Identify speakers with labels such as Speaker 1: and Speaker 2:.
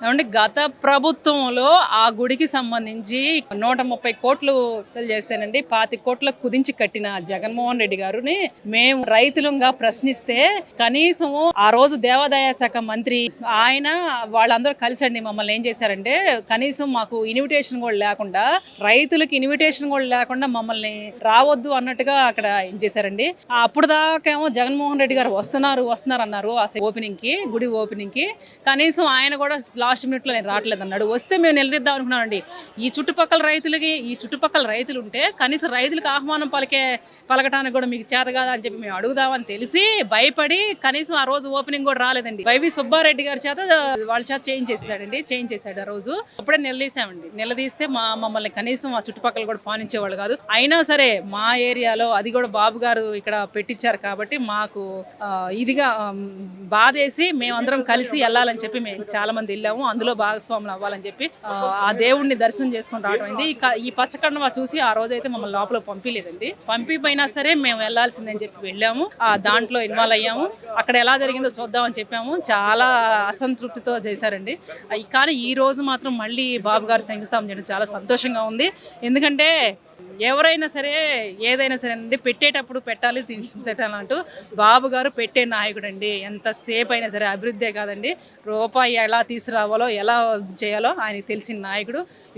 Speaker 1: ఏమంటే గత ప్రభుత్వంలో ఆ గుడికి సంబంధించి నూట ముప్పై కోట్లు చేస్తేనండి పాతి కోట్ల కుదించి కట్టిన జగన్మోహన్ రెడ్డి గారిని మేము రైతులంగా ప్రశ్నిస్తే కనీసం ఆ రోజు దేవాదాయ శాఖ మంత్రి ఆయన వాళ్ళందరూ కలిసండి మమ్మల్ని ఏం చేశారంటే కనీసం మాకు ఇన్విటేషన్ కూడా లేకుండా రైతులకు ఇన్విటేషన్ కూడా లేకుండా మమ్మల్ని రావద్దు అన్నట్టుగా అక్కడ ఏం చేశారండి. అప్పుడు దాకేమో జగన్మోహన్ రెడ్డి గారు వస్తున్నారు వస్తున్నారు అన్నారు ఆ ఓపెనింగ్కి గుడి ఓపెనింగ్కి కనీసం ఆయన కూడా లాస్ట్ మినిట్లో నేను రావట్లేదు అన్నాడు. వస్తే మేము నిలదీద్దాం అనుకున్నామండి. ఈ చుట్టుపక్కల రైతులకి ఈ చుట్టుపక్కల రైతులు ఉంటే కనీసం రైతులకు ఆహ్వానం పలికే పలకటానికి కూడా మీకు చేత కాదా అని చెప్పి మేము అడుగుదామని తెలిసి భయపడి కనీసం ఆ రోజు ఓపెనింగ్ కూడా రాలేదండి. వైవి సుబ్బారెడ్డి గారి చేత వాళ్ళ చేత చేంజ్ చేసేసాడండి. చేంజ్ చేశాడు ఆ రోజు. అప్పుడే నిలదీసామండి. నిలదీస్తే మా మమ్మల్ని కనీసం ఆ చుట్టుపక్కల కూడా పానించేవాళ్ళు కాదు. అయినా సరే మా ఏరియాలో అది కూడా బాబు గారు ఇక్కడ పెట్టించారు కాబట్టి మాకు ఇదిగా బాధేసి మేమందరం కలిసి వెళ్ళాలని చెప్పి మేము చాలా మంది వెళ్ళాము. అందులో భాగస్వాములు అవ్వాలని చెప్పి ఆ, దేవుడిని దర్శనం చేసుకొని రావడం అయింది. ఈ పచ్చకండవ చూసి ఆ రోజు అయితే మమ్మల్ని లోపల పంపించలేదండి పంపిపోయినా సరే మేము వెళ్ళాల్సిందని చెప్పి వెళ్ళాము. ఆ దాంట్లో ఇన్వాల్వ్ అయ్యాము. అక్కడ ఎలా జరిగిందో చూద్దామని చెప్పాము. చాలా అసంతృప్తితో చేశారండి. కానీ ఈ రోజు మాత్రం మళ్ళీ బాబు గారు శంకుస్థాపన చేయడం చాలా సంతోషంగా ఉంది. ఎందుకంటే ఎవరైనా సరే ఏదైనా సరే అండి పెట్టేటప్పుడు పెట్టాలి తిన్- తినాలంటూ బాబు గారు పెట్టే నాయకుడు అండి ఎంతసేపు అయినా సరే అభివృద్ధే కాదండి. రూపాయి ఎలా తీసుకురావాలో ఎలా చేయాలో ఆయనకు తెలిసిన నాయకుడు.